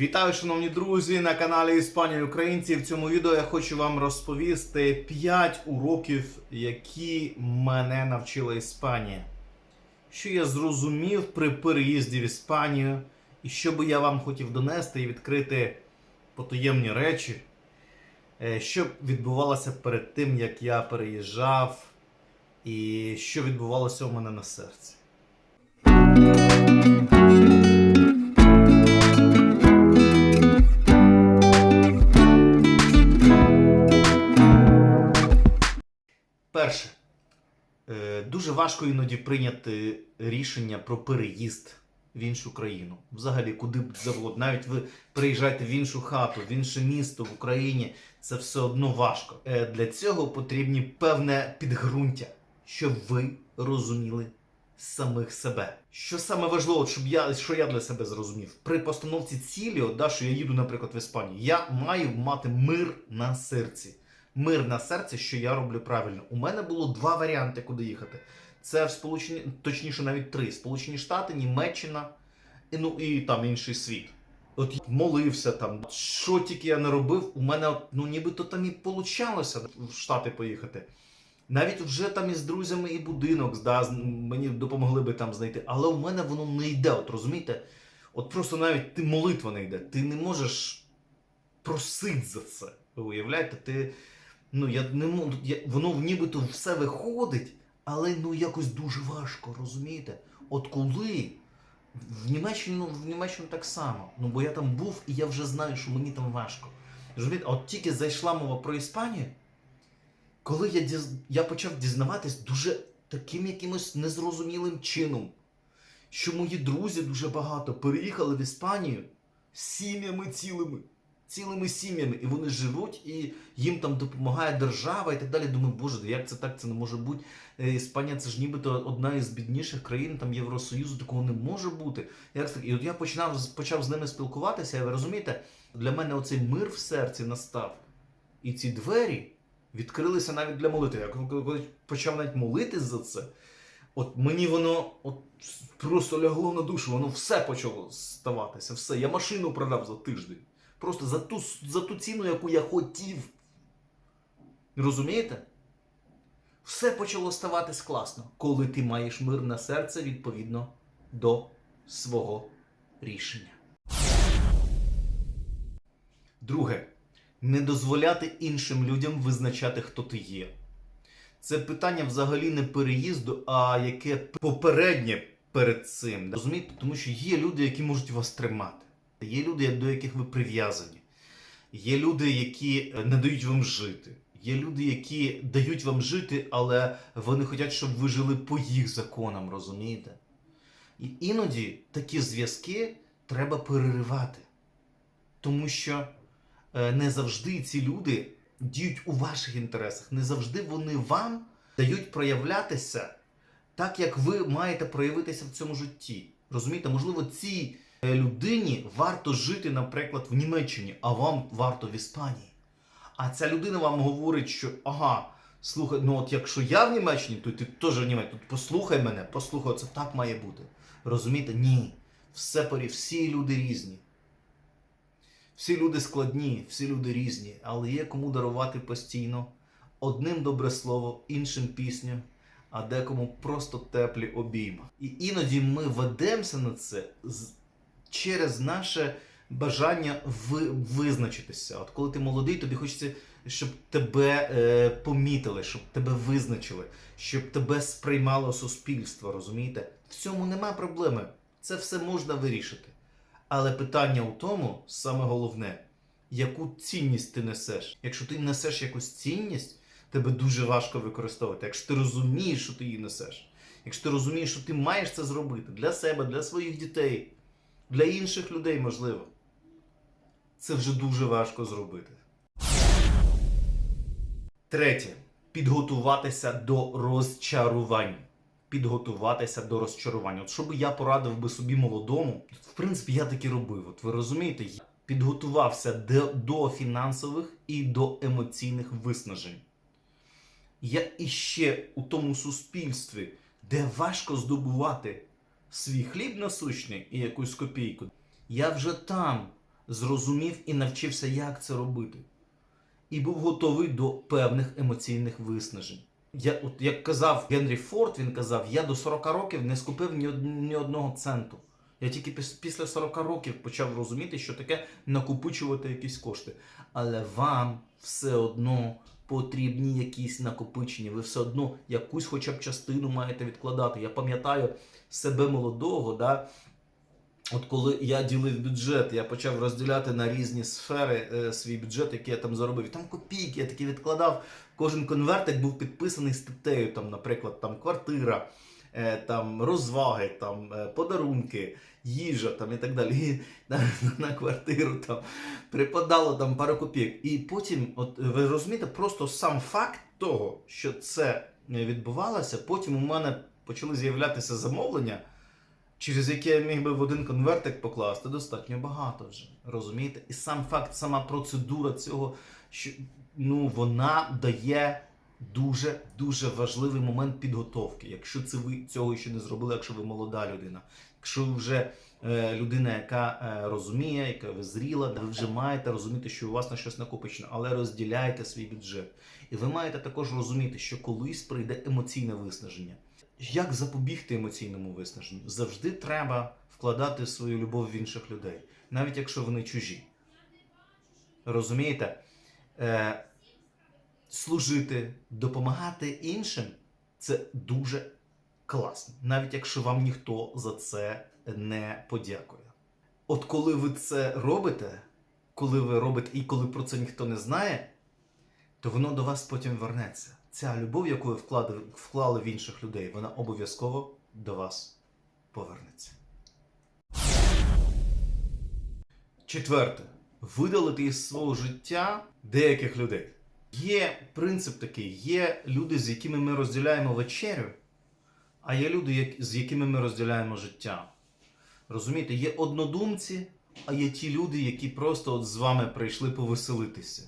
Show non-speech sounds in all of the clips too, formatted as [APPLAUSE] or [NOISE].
Вітаю, шановні друзі, на каналі Іспанія Українці. В цьому відео я хочу вам розповісти 5 уроків, які мене навчила Іспанія. Що я зрозумів при переїзді в Іспанію, і що би я вам хотів донести і відкрити потаємні речі, е, що відбувалося перед тим, як я переїжджав, і що відбувалося у мене на серці. Перше. Е, Дуже важко іноді прийняти рішення про переїзд в іншу країну. Взагалі, куди б завгодно. Навіть ви приїжджаєте в іншу хату, в інше місто в Україні, це все одно важко. Е, Для цього потрібні певне підґрунтя, щоб ви розуміли самих себе. Що саме важливо, щоб я що я для себе зрозумів? При постановці цілі, от, да, що я їду, наприклад, в Іспанію, я маю мати мир на серці мир на серці, що я роблю правильно. У мене було два варіанти, куди їхати. Це в Сполучені, точніше, навіть три: Сполучені Штати, Німеччина, і, ну і там інший світ. От молився там, що тільки я не робив, у мене ну нібито там і получалося в Штати поїхати. Навіть вже там із друзями і будинок да, мені допомогли би там знайти. Але у мене воно не йде. От розумієте? От просто навіть ти молитва не йде. Ти не можеш просити за це. Ви уявляєте, ти. Ну, я не можу. Я, воно нібито все виходить, але ну якось дуже важко, розумієте? От коли в Німеччині, ну, в Німеччині так само. Ну, бо я там був і я вже знаю, що мені там важко. Розумієте, от тільки зайшла мова про Іспанію, коли я, діз... я почав дізнаватись дуже таким якимось незрозумілим чином, що мої друзі дуже багато переїхали в Іспанію з сім'ями цілими цілими сім'ями, і вони живуть, і їм там допомагає держава і так далі. Думаю, боже, як це так? Це не може бути. Е, Іспанія це ж нібито одна із бідніших країн там Євросоюзу, такого не може бути. Як так? І от я починав почав з ними спілкуватися, і ви розумієте, для мене оцей мир в серці настав. І ці двері відкрилися навіть для молитви. Я почав навіть молитись за це. От мені воно от просто лягло на душу, воно все почало ставатися. Все. Я машину продав за тиждень. Просто за ту, за ту ціну, яку я хотів. Розумієте? Все почало ставатись класно, коли ти маєш мирне серце відповідно до свого рішення. Друге. Не дозволяти іншим людям визначати, хто ти є. Це питання взагалі не переїзду, а яке попереднє перед цим. Розумієте? Тому що є люди, які можуть вас тримати. Є люди, до яких ви прив'язані. Є люди, які е, не дають вам жити. Є люди, які дають вам жити, але вони хочуть, щоб ви жили по їх законам, розумієте? І іноді такі зв'язки треба переривати. Тому що е, не завжди ці люди діють у ваших інтересах, не завжди вони вам дають проявлятися так, як ви маєте проявитися в цьому житті. Розумієте, можливо, цій е, людині варто жити, наприклад, в Німеччині, а вам варто в Іспанії. А ця людина вам говорить, що ага, слухай, ну от якщо я в Німеччині, то ти теж в Німеччині. Послухай мене, послухай, це так має бути. Розумієте? Ні. Все порі, всі люди різні. Всі люди складні, всі люди різні, але є кому дарувати постійно. Одним добре слово, іншим пісню, а декому просто теплі обійма. І іноді ми ведемося на це з- через наше бажання ви, визначитися. От коли ти молодий, тобі хочеться, щоб тебе е, помітили, щоб тебе визначили, щоб тебе сприймало суспільство, розумієте? В цьому нема проблеми. Це все можна вирішити. Але питання у тому, саме головне, яку цінність ти несеш. Якщо ти несеш якусь цінність, тебе дуже важко використовувати. Якщо ти розумієш, що ти її несеш, якщо ти розумієш, що ти маєш це зробити для себе, для своїх дітей, для інших людей, можливо, це вже дуже важко зробити. Третє. Підготуватися до розчарувань. Підготуватися до розчарування. От що би я порадив би собі молодому, в принципі, я так і робив. От ви розумієте, я підготувався до фінансових і до емоційних виснажень. Я іще у тому суспільстві, де важко здобувати свій хліб насущний і якусь копійку. Я вже там зрозумів і навчився, як це робити. І був готовий до певних емоційних виснажень. Я, от, як казав Генрі Форд, він казав: я до 40 років не скупив ні, ні одного центу. Я тільки піс- після 40 років почав розуміти, що таке накопичувати якісь кошти. Але вам все одно потрібні якісь накопичення. Ви все одно якусь хоча б частину маєте відкладати. Я пам'ятаю себе молодого, да, От коли я ділив бюджет, я почав розділяти на різні сфери е, свій бюджет, який я там заробив. Там копійки, я таки відкладав. Кожен конвертик був підписаний статтею, там, наприклад, там квартира, е, там розваги, там е, подарунки, їжа там, і так далі. І на, на квартиру там припадало там пару копійок. І потім, от ви розумієте, просто сам факт того, що це відбувалося, потім у мене почали з'являтися замовлення через яке я міг би в один конвертик покласти достатньо багато вже. Розумієте? І сам факт, сама процедура цього, що ну, вона дає дуже дуже важливий момент підготовки. Якщо це ви цього ще не зробили, якщо ви молода людина, якщо ви вже е, людина, яка е, розуміє, яка ви зріла, ви вже маєте розуміти, що у вас на щось накопичено, але розділяйте свій бюджет. І ви маєте також розуміти, що колись прийде емоційне виснаження. Як запобігти емоційному виснаженню? Завжди треба вкладати свою любов в інших людей, навіть якщо вони чужі. Розумієте? Е, служити, допомагати іншим це дуже класно, навіть якщо вам ніхто за це не подякує. От коли ви це робите, коли ви робите і коли про це ніхто не знає, то воно до вас потім вернеться. Ця любов, яку ви вклади- вклали в інших людей, вона обов'язково до вас повернеться. Четверте. Видалити із свого життя деяких людей. Є принцип такий: є люди, з якими ми розділяємо вечерю, а є люди, з якими ми розділяємо життя. Розумієте, є однодумці, а є ті люди, які просто от з вами прийшли повеселитися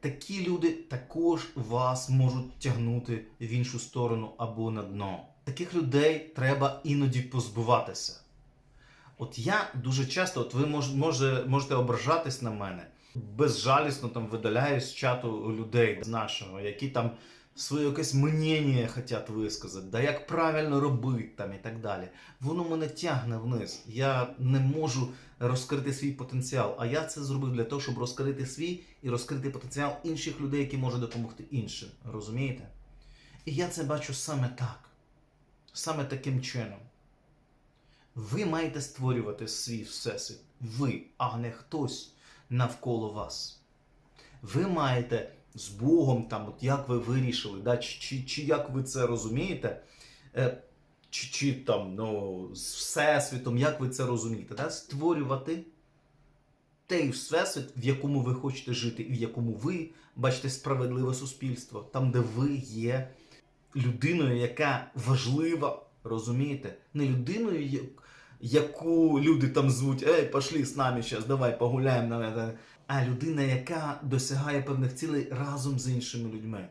такі люди також вас можуть тягнути в іншу сторону або на дно. Таких людей треба іноді позбуватися. От я дуже часто, от ви мож, може, можете ображатись на мене, безжалісно там видаляю з чату людей з нашого, які там своє якесь мнення хочуть висказати, да як правильно робити там і так далі. Воно мене тягне вниз. Я не можу розкрити свій потенціал. А я це зробив для того, щоб розкрити свій і розкрити потенціал інших людей, які можуть допомогти іншим. Розумієте? І я це бачу саме так. Саме таким чином. Ви маєте створювати свій всесвіт. Ви, а не хтось навколо вас. Ви маєте з Богом, там, от як ви вирішили, да, чи, чи, чи як ви це розумієте, е, чи, чи там, ну, з Всесвітом, як ви це розумієте, да? створювати той всесвіт, в якому ви хочете жити, і в якому ви бачите справедливе суспільство, там, де ви є людиною, яка важлива, розумієте? Не людиною, яку люди там звуть, ей, пошли з нами зараз, давай погуляємо. на- А людина, яка досягає певних цілей разом з іншими людьми.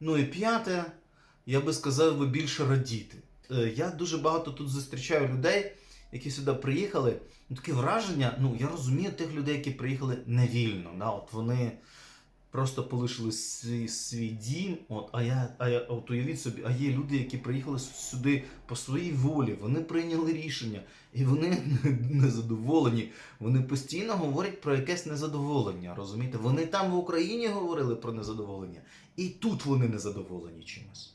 Ну і п'яте, я би сказав би більше радіти. Е, Я дуже багато тут зустрічаю людей, які сюди приїхали. Ну, таке враження, ну я розумію тих людей, які приїхали невільно. Да? От вони просто полишили свій, свій дім. От, а я, а я от уявіть собі, а є люди, які приїхали сюди по своїй волі, вони прийняли рішення, і вони [LAUGHS] незадоволені. Вони постійно говорять про якесь незадоволення. Розумієте? Вони там в Україні говорили про незадоволення, і тут вони незадоволені чимось.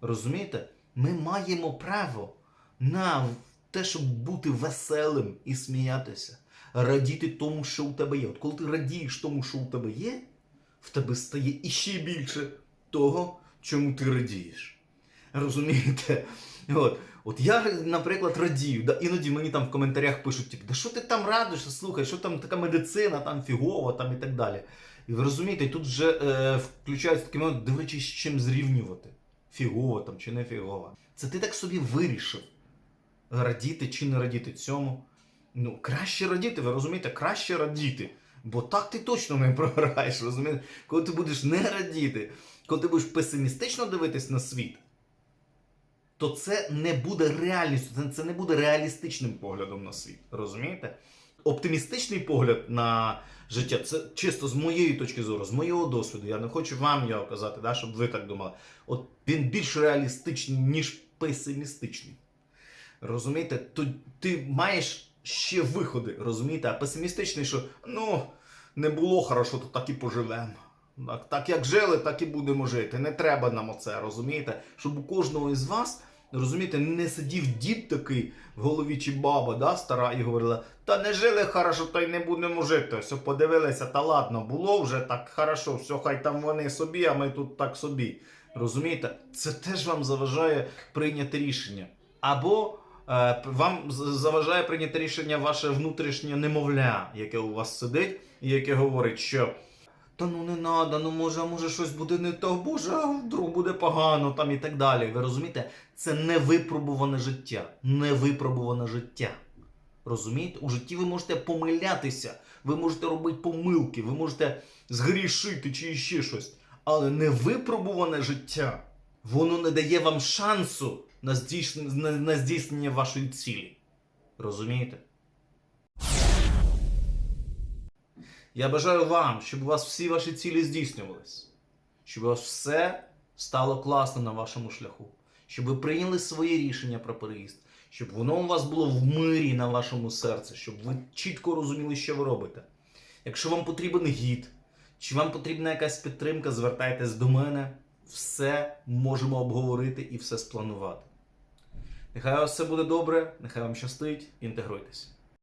Розумієте? Ми маємо право на те, щоб бути веселим і сміятися, радіти тому, що у тебе є. От коли ти радієш тому, що у тебе є, в тебе стає іще більше того, чому ти радієш. Розумієте? От, от я, наприклад, радію. Да, іноді мені там в коментарях пишуть, типу, да що ти там радиш, слухай, що там така медицина, там фігова, там і так далі. І ви розумієте, тут вже е, включаються такі моменти, дивлячись, з чим зрівнювати. Фігова там чи не фігова. Це ти так собі вирішив радіти чи не радіти цьому. Ну, краще радіти, ви розумієте, краще радіти. Бо так ти точно не програєш, розумієте? Коли ти будеш не радіти, коли ти будеш песимістично дивитись на світ, то це не буде реальністю, це не буде реалістичним поглядом на світ. Розумієте? Оптимістичний погляд на життя це чисто з моєї точки зору, з моєго досвіду. Я не хочу вам його казати, да, щоб ви так думали. От він більш реалістичний, ніж песимістичний. Розумієте? То ти маєш ще виходи, розумієте? А песимістичний, що ну, не було хорошо, то так і поживемо. Так, так як жили, так і будемо жити. Не треба нам оце, розумієте? Щоб у кожного із вас, розумієте, не сидів дід такий в голові чи баба, да, стара, і говорила: та не жили хорошо, то й не будемо жити. Все подивилися, та ладно, було вже так хорошо, все, хай там вони собі, а ми тут так собі. Розумієте? Це теж вам заважає прийняти рішення. Або вам заважає прийняти рішення ваше внутрішнє немовля, яке у вас сидить, і яке говорить, що. Та ну не надо, ну може, може щось буде не так, боже, вдруг буде погано там і так далі. Ви розумієте? Це невипробуване життя. Невипробуване життя. Розумієте? У житті ви можете помилятися, ви можете робити помилки, ви можете згрішити чи ще щось. Але невипробуване життя, воно не дає вам шансу на здійснення, на, здійснення вашої цілі. Розумієте? Я бажаю вам, щоб у вас всі ваші цілі здійснювались, щоб у вас все стало класно на вашому шляху, щоб ви прийняли своє рішення про переїзд, щоб воно у вас було в мирі на вашому серці, щоб ви чітко розуміли, що ви робите. Якщо вам потрібен гід, чи вам потрібна якась підтримка, звертайтесь до мене. Все можемо обговорити і все спланувати. Нехай у вас все буде добре, нехай вам щастить, інтегруйтесь.